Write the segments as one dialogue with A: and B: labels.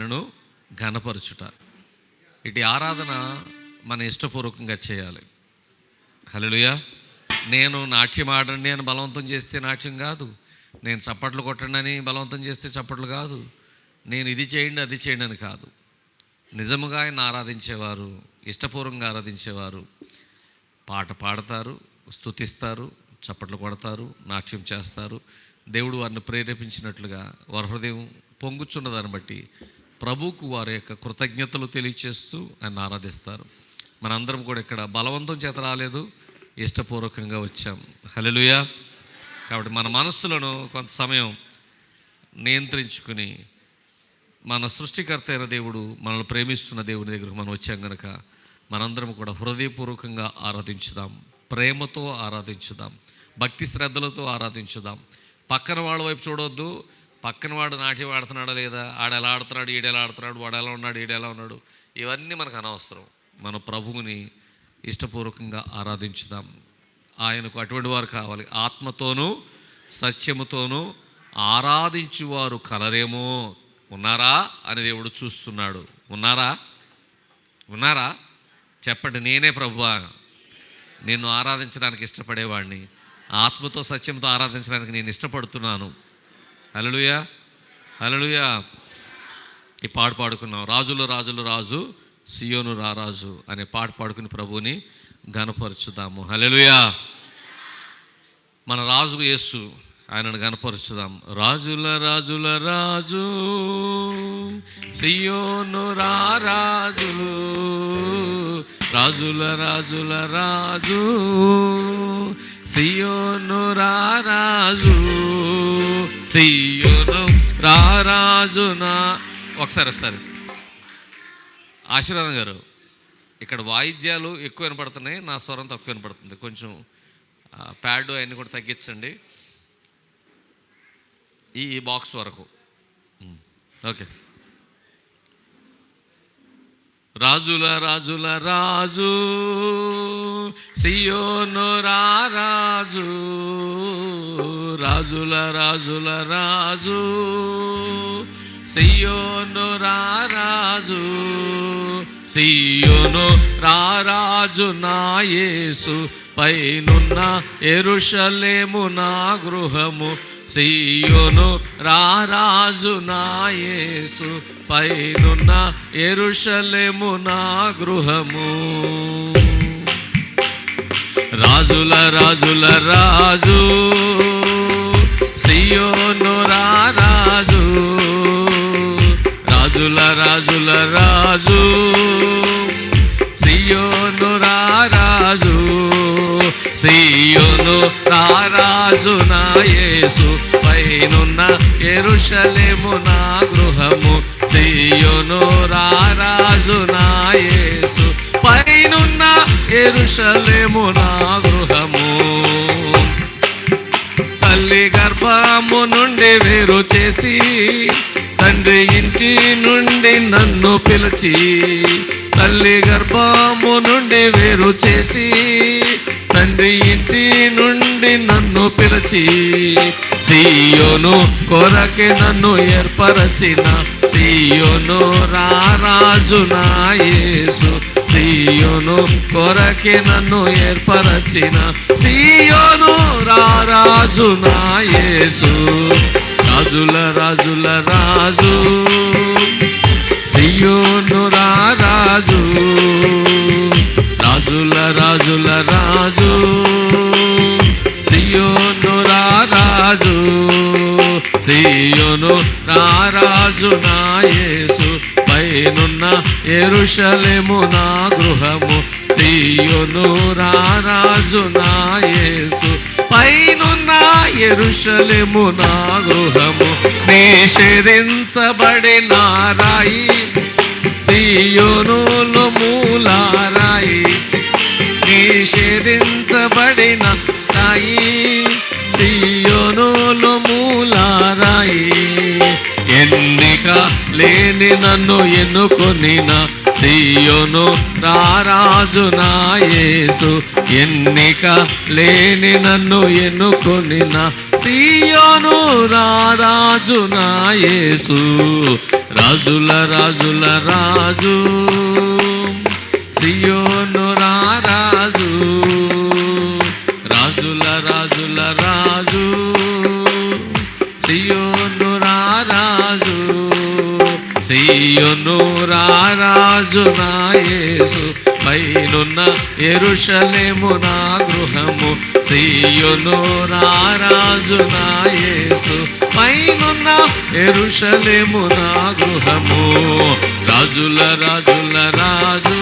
A: నన్ను ఘనపరచుట. ఇటు ఆరాధన మన ఇష్టపూర్వకంగా చేయాలి. హలోయా నేను నాట్యం ఆడండి అని బలవంతం చేస్తే నాట్యం కాదు. నేను చప్పట్లు కొట్టండి అని బలవంతం చేస్తే చప్పట్లు కాదు. నేను ఇది చేయండి అది చేయండి అని కాదు. నిజముగా ఆయన ఆరాధించేవారు ఇష్టపూర్వకంగా ఆరాధించేవారు. పాట పాడతారు స్తుతిస్తారు చప్పట్లు కొడతారు నాట్యం చేస్తారు. దేవుడు వారిని ప్రేరేపించినట్లుగా వారి హృదయం పొంగుచున్న దాన్ని బట్టి ప్రభువుకు వారి యొక్క కృతజ్ఞతలు తెలియచేస్తూ ఆయన ఆరాధిస్తారు. మనందరం కూడా ఇక్కడ బలవంతం చేత రాలేదు ఇష్టపూర్వకంగా వచ్చాం. హలలుయా కాబట్టి మన మనస్సులను కొంత సమయం నియంత్రించుకుని మన సృష్టికర్త అయిన దేవుడు మనల్ని ప్రేమిస్తున్న దేవుని దగ్గరకు మనం వచ్చాం కనుక మనందరం కూడా హృదయపూర్వకంగా ఆరాధించుదాం ప్రేమతో ఆరాధించుదాం భక్తి శ్రద్ధలతో ఆరాధించుదాం. పక్కన వాళ్ళ వైపు చూడొద్దు పక్కన వాడు నాట్యం ఆడుతున్నాడా లేదా? ఆడ ఎలా ఆడుతున్నాడు? ఈడు ఎలా ఆడుతున్నాడు? వాడు ఎలా ఉన్నాడు? ఈడు ఎలా ఉన్నాడు? ఇవన్నీ మనకు అనవసరం. మన ప్రభువుని ఇష్టపూర్వకంగా ఆరాధించుదాం. ఆయనకు అటువంటి వారు కావాలి. ఆత్మతోనూ సత్యముతోనూ ఆరాధించువారు కలరేమో. ఉన్నారా? అని దేవుడు చూస్తున్నాడు. ఉన్నారా? ఉన్నారా? చెప్పండి నేనే ప్రభువా. నిన్ను ఆరాధించడానికి ఇష్టపడేవాడిని. ఆత్మతో సత్యంతో ఆరాధించడానికి నేను ఇష్టపడుతున్నాను. అలలుయా అలలుయా ఈ పాట పాడుకున్నాం. రాజులు రాజులు రాజు సియోను రారాజు అనే పాట పాడుకుని ప్రభువుని గనపరుచుదాము హలెలుయా మన రాజు యేసు ఆయనను గనపరుచుదాం రాజుల రాజుల రాజు సియోను రారాజు రాజుల రాజుల రాజు సియోను రారాజు సియోను రారాజు నా ఒకసారి ఒకసారి. ఆశీర్వాదం గారు ఇక్కడ వాయిద్యాలు ఎక్కువ వినపడుతున్నాయి నా స్వరం తక్కువ వినపడుతుంది. కొంచెం ప్యాడ్ అవన్నీ కూడా తగ్గించండి. ఈ బాక్స్ వరకు. ఓకే. రాజుల రాజుల రాజు సియోను రాజు రాజుల రాజుల రాజు సియోను రాజు సియోను రారాజు నా యేసు పైనున్న ఎరుషలేము నా గృహము సీయోను రారాజు నాయేసు పైనున్న ఎరుషలేము నా గృహము. రాజుల రాజుల రాజు సియోను రారాజు రాజుల రాజుల రాజు సియోను రారాజు సియోను రాజు నా యేసు పైనున్న ఎరుషలేము నా గృహము. సియోను రాజు నా యేసు పైనున్న ఎరుషలేము నా గృహము. తల్లి గర్భము నుండి వేరు చేసి తండ్రి ఇంటి నుండి నన్ను పిలిచి తల్లి గర్భము నుండి వేరు చేసి తండ్రి ఇంటి నుండి నుండి నన్ను పిలిచి సీయోను కొరకే నన్ను ఏర్పరచిన సీయోను రారాజు నాయసు సీయోను సియోను కొరకే నన్ను ఏర్పరచిన సీయోను రారాజు నాయసు రాజుల రాజుల రాజు సీయోను రారాజు రాజుల రాజుల రాజు. సియోను రారాజు సియోను రారాజు నా యేసు పైనున్న ఎరుషలేము నా గృహము. సియోను రారాజు నా యేసు పైనున్న ఎరుషలేము నా గృహము. నిషేధించబడిన నారాయి సియోనులు మూలారాయి. నిషేధించబడిన సియోనులు మూలారాయి. ఎన్నిక లేని నన్ను ఎన్నుకొనిన సియోను రారాజు నా యేసు. ఎన్నిక లేని నన్ను ఎన్నుకొనిన సియోను రారాజు నా యేసు. రాజుల రాజుల రాజు. సియోను రారాజు నా యేసు పైనున్న ఎరుషలేము నా గృహము. సియోను రారాజు నా యేసు పైనున్న ఎరుషలేము నా గృహము. రాజుల రాజుల రాజు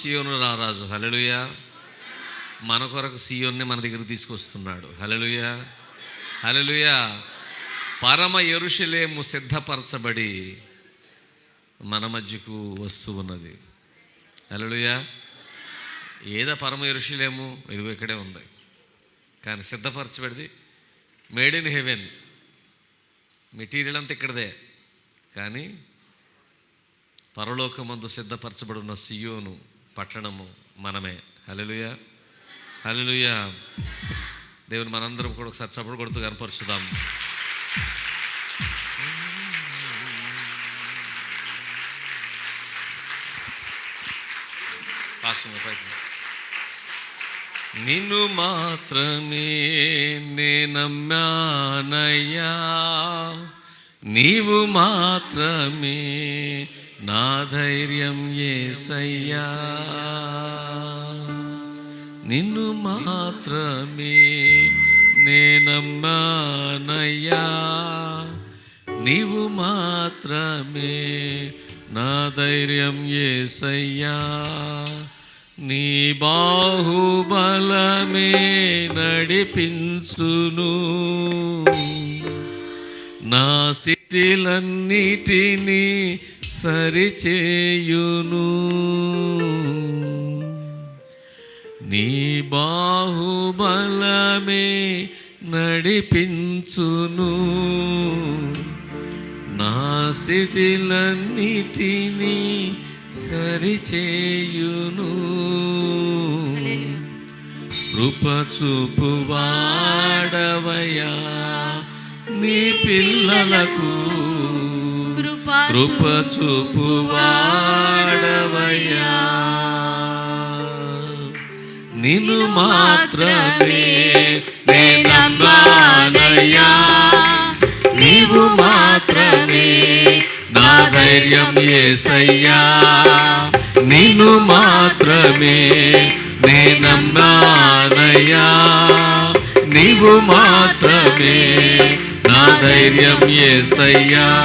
A: సియోను రారాజు హలలుయ మన కొరకు సీయోన్ని మన దగ్గర తీసుకొస్తున్నాడు. హలలుయ హలలుయ పరమ ఎరుషులేము సిద్ధపరచబడి మన మధ్యకు వస్తూ ఉన్నది. హలలుయ ఏదో పరమ ఎరుషులేము ఇదిగో ఇక్కడే ఉంది. కానీ సిద్ధపరచబడిది మేడ్ ఇన్ హెవెన్. మెటీరియల్ అంతా ఇక్కడదే. కానీ పరలోకమందు సిద్ధపరచబడి ఉన్న సియోను పట్టణము మనమే. హలలుయ హలలుయ దేవుని మనందరం కూడా ఒకసారి చప్పుడు కొడుతూ కనపరుచుదాం. నిన్ను మాత్రమే నేనమ్మానయ్యా నీవు మాత్రమే నా ధైర్యం ఏసయ్యా. నిన్ను మాత్రమే నేనమ్మానయ్యా. నీవు మాత్రమే నా ధైర్యం ఏసయ్యా. నీ బాహుబలమే నడిపించును. నా స్థితిలన్నిటినీ సరిచేయును నీ బాహుబలమే నడిపించును. నా స్థితిలన్నిటినీ సరిచేయును కృప చూపు వాడవయా నీ పిల్లలకు కృప చూపు నిన్ను మాత్రమే నేనమ్మానయ్యా. నీవు మాత్రమే నా ధైర్యం ఏసయ్యా. నిన్ను మాత్రమే నేనమ్మానయ్యా. నీవు మాత్రమే నా ధైర్యం ఏసయ్యా.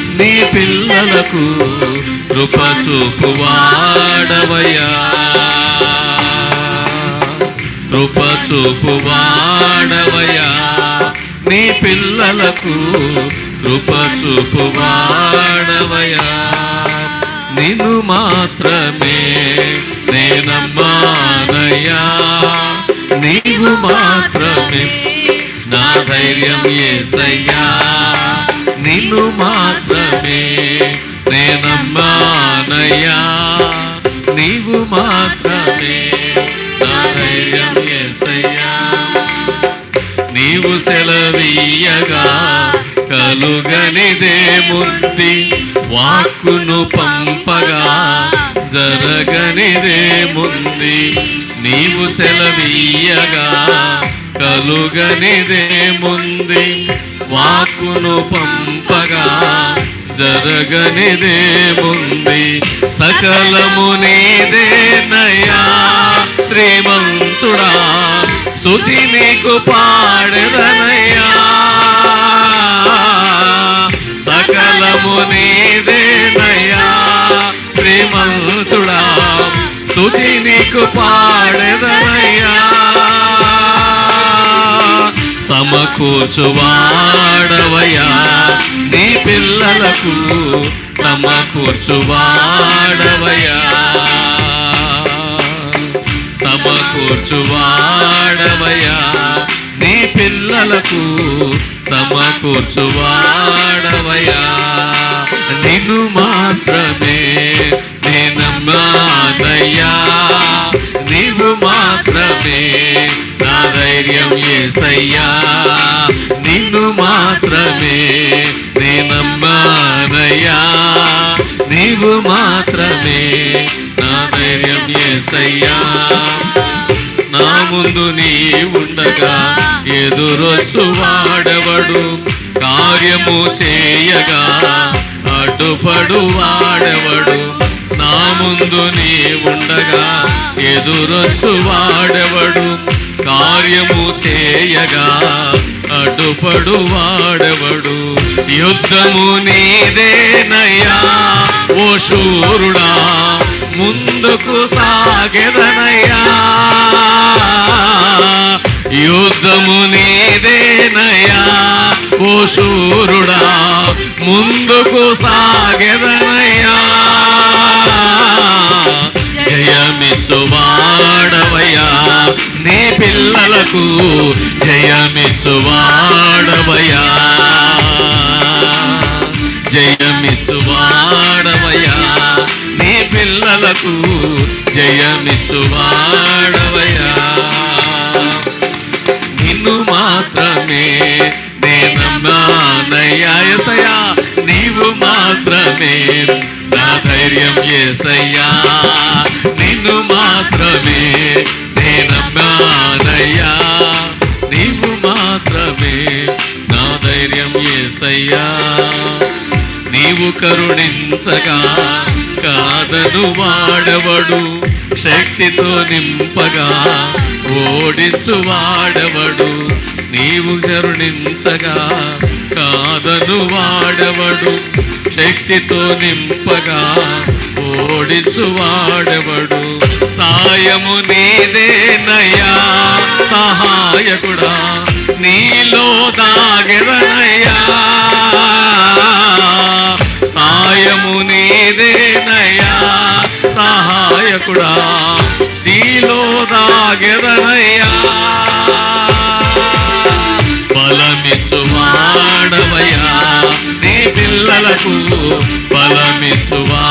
A: నీ పిల్లలకు కృప చూపు వాడవయ్యా కృప చూపు వాడవయ్యా నీ పిల్లలకు కృప చూపు వాడవయ్యా నిన్ను మాత్రమే నేనమ్మానయ్యా. నీవు మాత్రమే నా ధైర్యం ఏసయ్యా. నిన్ను మాత్రమే నేనమ్మానయ్యా నీవు మాత్రమే నా ధైర్యం ఏసయ్యా నీవు సెలవీయగా కలుగనిదేముంది వాక్కును పంపగా జరగనిదేముంది నీవు సెలవీయగా కలుగనిదేముంది వాక్కును పంపగా జరగనిదేముంది సకలము నీదేనయ్యా శ్రీమంతుడా స్థుతి నీకు పాడదనయ్యా. సకలము నీదేనయ్యా శ్రీమంతుడా స్థుతి నీకు పాడదనయ్యా. సమకూర్చువాడవయ్యా నీ పిల్లలకు సమకూర్చువాడవయ్యా సమకూర్చువాడవయ్యా నీ పిల్లలకు సమకూర్చువాడవయ్యా నిన్ను మాత్రమే నేనమ్మానయ్యా. మాత్రమే నా ధైర్యం ఏసయ్యా. నిన్ను మాత్రమే నేనమ్మానయ్యా. నీవు మాత్రమే నా ధైర్యం ఏసయ్యా. నా ముందు నీ ఉండగా ఎదురొచ్చు వాడవడు? కార్యము చేయగా అడ్డుపడు వాడవడు? నా ముందు నీ ఉండగా ఎదురొచ్చువాడెవడు కార్యము చేయగా అడ్డుపడు వాడెవడు? యుద్ధము నీదేనయ్యా ఓ శూరుడా ముందుకు సాగెదనయ్యా. యుద్ధము నీదేనయ్యా ఓ శూరుడా ముందుకు సాగెదనయ్యా. జయమిచ్చువాడవయ్యా. నీ పిల్లలకు జయమిచ్చువాడవయ్యా. జయమిచ్చువాడవయ్యా. నీ పిల్లలకు జయమిచ్చువాడవయ్యా. నిన్ను మాత్రమే నేనమ్మానయ్యా ఎసయ్యా నీవు మాత్రమే నా ధైర్యం ఏసయ్యా. మాత్రమే నేనమ్మానయ్యా నీవు మాత్రమే నా ధైర్యం ఏసయ్యా. నీవు కరుణించగా కాదను వాడవడు శక్తితో నింపగా ఓడించు వాడవడు. నీవు కరుణించగా కాదను వాడవడు శక్తితో నింపగా ఓడించువాడెవడు సాయము నీదేనయ్యా సహాయకుడా నీలో దాగెదనయ్యా సాయము నీదేనయ్యా సహాయకుడా నీలో దాగెదనయ్యా బలమిచ్చువాడవయ్యా నీ పిల్లలకు బలమిచ్చువా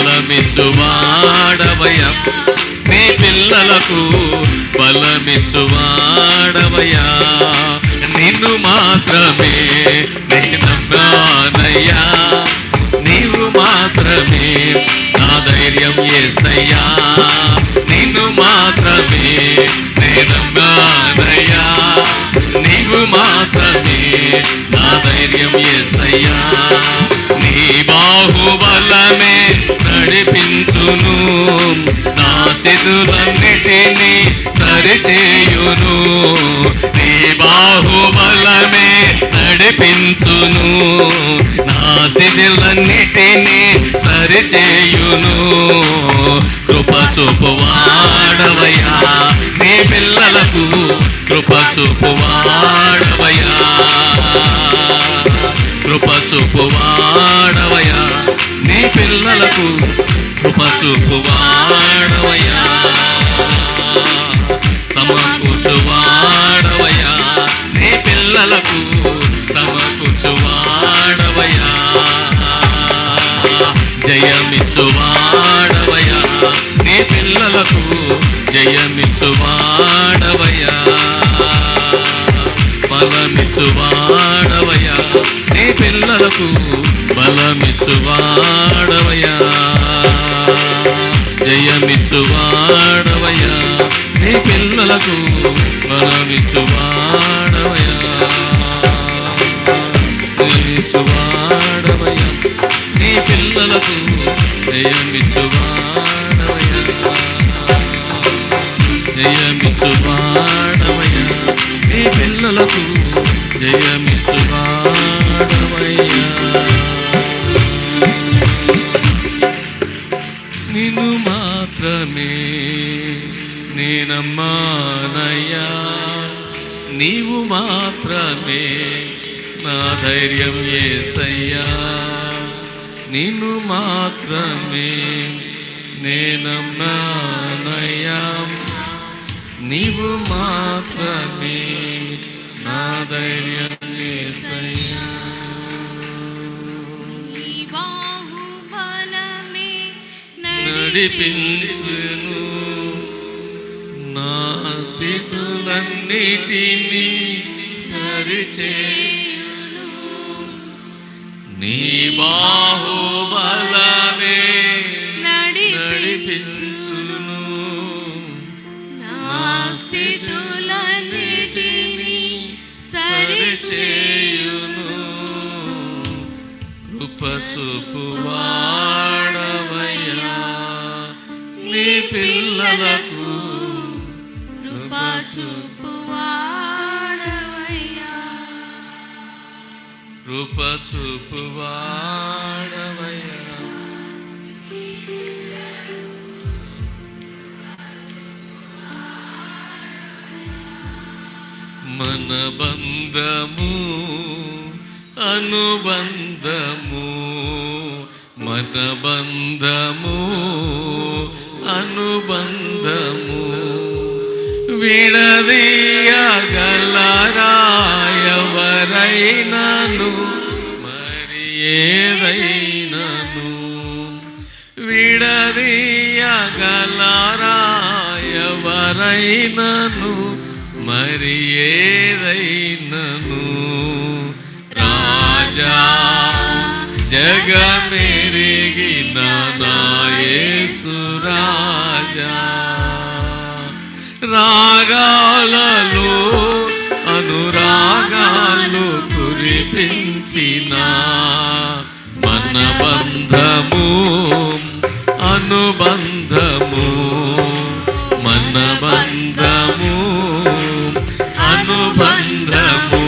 A: బలమిచ్చువాడవయ నీ పిల్లలకు బలమిచ్చువాడవయ్యా నిన్ను మాత్రమే నేనమ్మానయ్యా నీవు మాత్రమే నా ధైర్యం ఏసయ్యా. నిన్ను మాత్రమే నేనమ్మానయ్యా నీవు మాత్రమే నా ధైర్యం ఏసయ్యా. బాహుబలమే నడిపించును. నా స్థితులన్నిటినీ సరిచేయును. నీ బాహుబలమే నడిపించును. నా స్థితులన్నిటినీ సరిచేయును. కృప చూపు వాడవయా నీ పిల్లలకు కృప చూపు వాడవయా కృప చూపువాడవయ్యా. నీ పిల్లలకు కృప చూపువాడవయ్యా. సమకూర్చువాడవయ్యా. నీ పిల్లలకు సమకూర్చువాడవయ్యా జయమిచ్చువాడవయా నీ పిల్లలకు జయమిచ్చువాడవయా బలమిచ్చువాడవయా నీ పిల్లలకు బలమిచ్చువాడవయా జయమిచ్చువాడవయా నీ పిల్లలకు బలమిచ్చువాడవయ్యా. జయమిచ్చువాడవయ్యా. నీ పిల్లలకు జయమిచ్చువాడవయా జయమిచ్చువాడవయా పిల్లలకు జయమిచ్చువాడవయ్యా. నిన్ను మాత్రమే నేనమ్మానయ్యా. నీవు మాత్రమే నా ధైర్యం ఏసయ్యా. నిన్ను మాత్రమే నేనమ్మానయ్యా. నీవు మాత్రమే నా ధైర్యం నడిపించును. నా స్థితులన్నిటినీ సరిచేయును. నీ బాహుబలమే కృప చూపువాడవయ్యా మన బంధము అనుబంధము మన బంధము అనుబంధము. విడదీయగలరాయవరైనను ఏదైనను విడదీయగలరాయవరైనను మరి ఏదైనను? రాజా జగమెరిగిన నాయసు రాగాలలో అనురాగాలు కురిపించిన మన బంధము అనుబంధము మన బంధము అనుబంధము.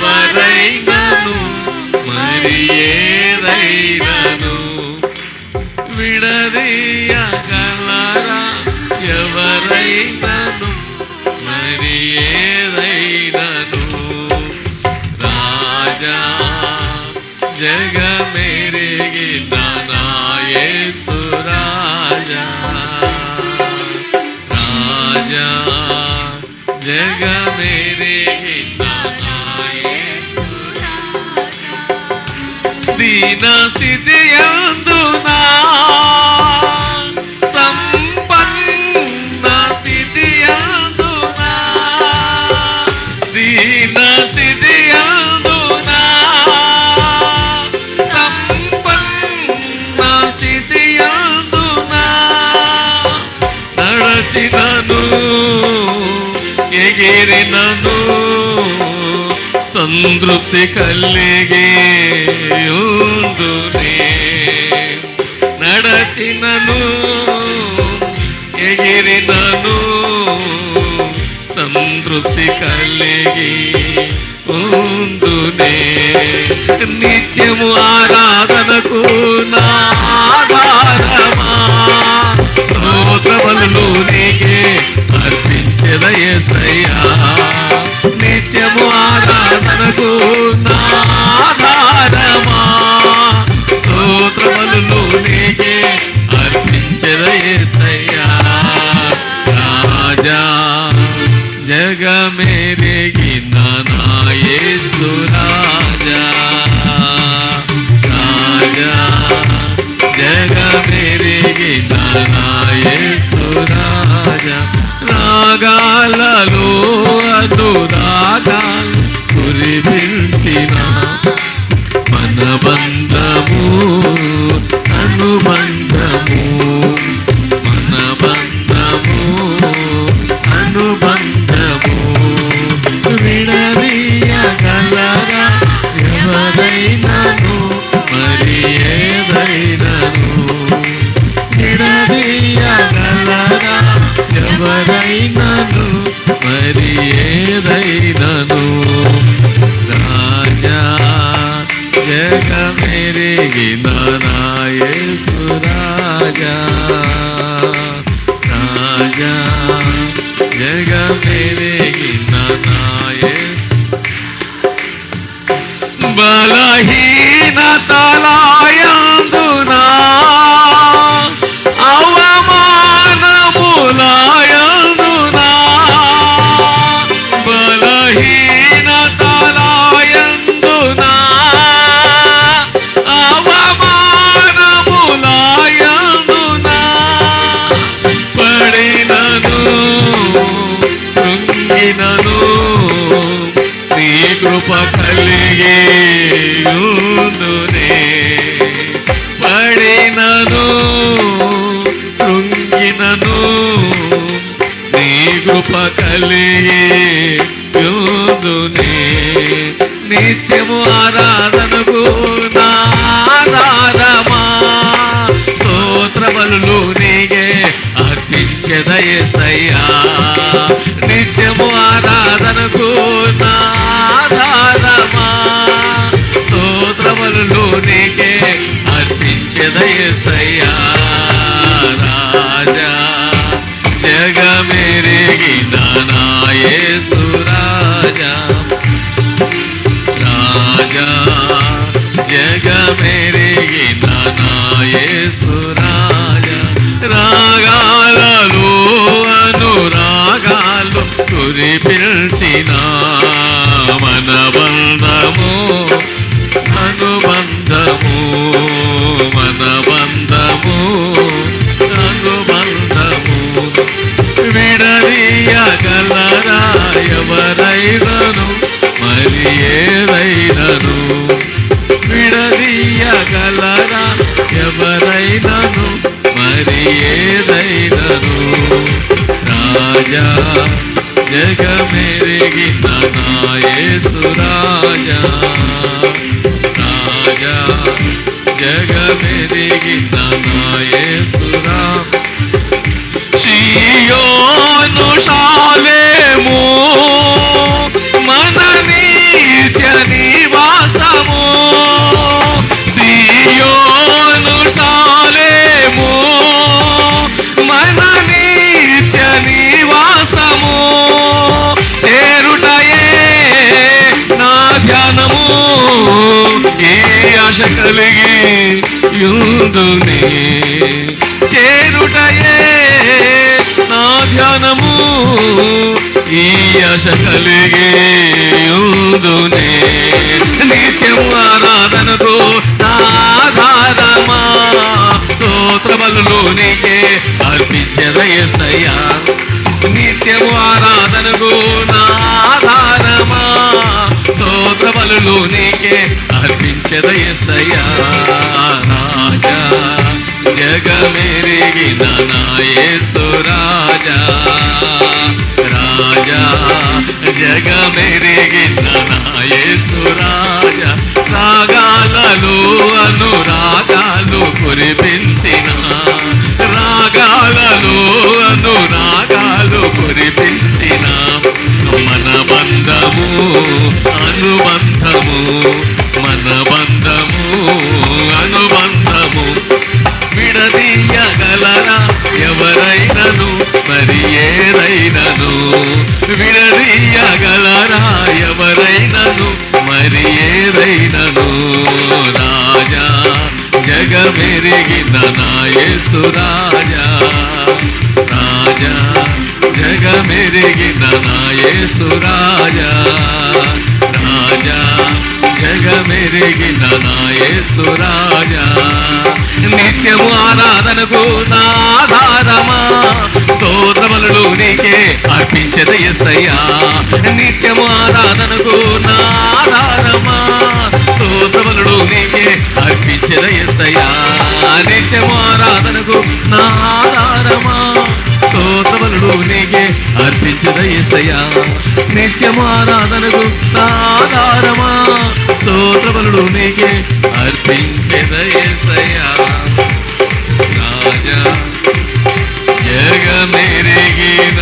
A: విడదీయగలరాయవరైనను మరి ఏదైనను విడదీయగలరా ఎవరైనా దీన స్థితి అందునా సంపన్న స్థితి అందునా దీన స్థితి అందునా సంపన్న స్థితి అందునా నడచినను ఎగిరినను సంతృప్తి కలిగి ఉందునే నడచినను ఎగిరినను సంతృప్తి కలిగి ఉందునే నిత్యము ఆరాధనకు నాధారమా స్తోత్రములు నీకే అర్పించదయ సయ్యా. నిత్యము ఆరాధనకు నా స్తోత్రములు నీకే అర్పించదయ్యా రాజా జగమెరిగిన నా యేసు రాజా. రాజా జగమెరిగిన రాజా రాగాలలో అనురాగాలు కురిపించిన మన బంధము అనుబంధము. ఏదైనను మరి ఏదైనను? రాజా జగమెరిగిన నాయసు రాజా. రాజా జగమెరిగిన నాయసు బలహీనతలాయందునా కృప కలిగి పడినను కృంగినను నీ కృప కలిగి నిత్యము ఆరాధనకు నారాధమా స్తోత్రములు నీగే అర్పించదయ సయ్యా నిత్యము ఆరాధనకు నా జగమెరిగిన నాయసు రాగాలలో అనురాగాలు కురిపిల్చిన మన బంధము అనుబంధము మన అనుబంధము. విడదీయగలరా ఏదైనను రాజా జగమెరిగిన నాయసు రాజా. రాజా జగమెరిగిన నాయసు రాజా. సియోను శాలేము ఆశ కలిగి యుందునే చేరుటయే నా ధ్యానము. ఈ ఆశ కలిగి యుందునే నిత్యం ఆరాధనకు నాధారమా స్తోత్ర బలులోనికే అర్పించదయసయ్యా. నిత్యము ఆరాధనకు నాధారమా స్తోత్రములు నీకే అర్పించదయసయా రాజా. జగమెరిగిన నాయసు రాజా రాజా. జగమెరిగిన నాయసు రాజా. రాగాలలో అనురాగాలు కురిపించిన రాగాలలో అనురాగాలు కురిపించిన మన బంధము అనుబంధము మన బంధము అనుబంధము. విడదీయగలరా ఎవరైనను మరి ఏదైనను? విడదీయగలరా ఎవరైనను మరి ఏదైనను? నా జగమెరిగిన నాయసు రాజా రాజా జగమెరిగిన నాయసు రాజా రాజా జగమెరిగిన నాయసురాజా నిత్యము ఆరాధనకు నాధారమా స్తోత్రములు నీకే అర్పించద ఎస్సయ్యా నిత్యము ఆరాధనకు నాధారమా స్తోత్రములు నీకే అర్పించద ఎస్సయ్యా నిత్యము ఆరాధనకు నాధారమా స్తోత్రములు నీకే అర్పించద ఎస్సయ్యా నిత్యము ఆరాధనకు నాధారమా స్తోత్రములు నీకే అర్పించేదయసయా రాజా జగమెరిగిన.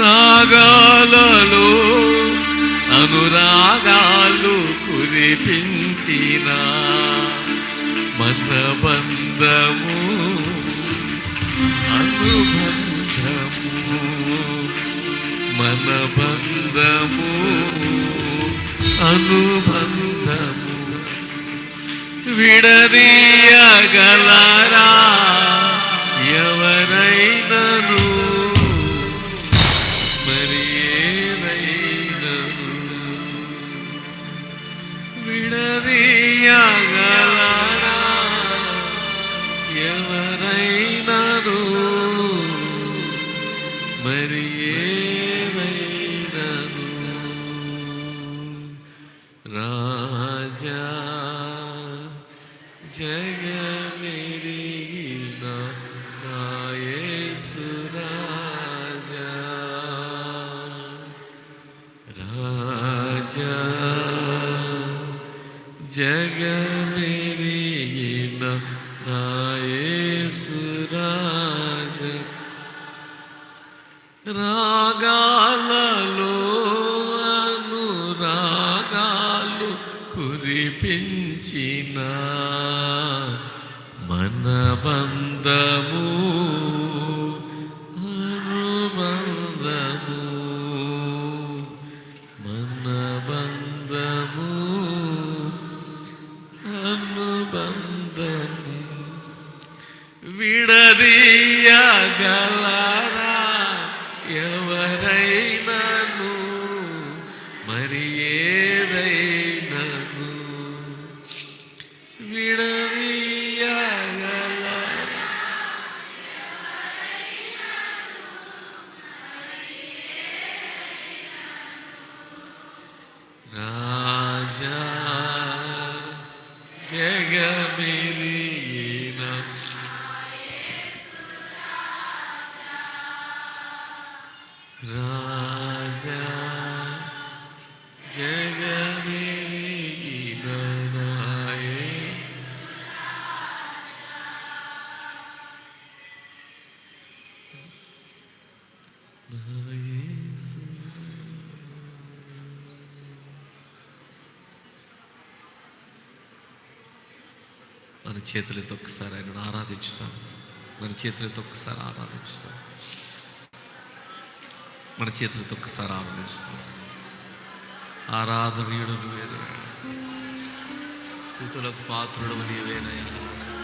A: రాగాలలో అనురాగాలు కురిపించిన. మన బంధము బంధము అనుబంధము విడదీయగలరా? ఎవరైనను జగమెరిగిన బంధము అనుబంధము మన బంధము అనుబంధము విడదీయగలరా ఎవరైనను చేతులతో ఒక్కసారి ఆయన ఆరాధించుతాను. మన చేతులతో ఒక్కసారి ఆరాధించుతాం మన చేతులతో ఒక్కసారి ఆరాధిస్తాం ఆరాధనీయుడు నువ్వేదైనా స్థుతులకు పాత్రుడు నీవేనయ్యా.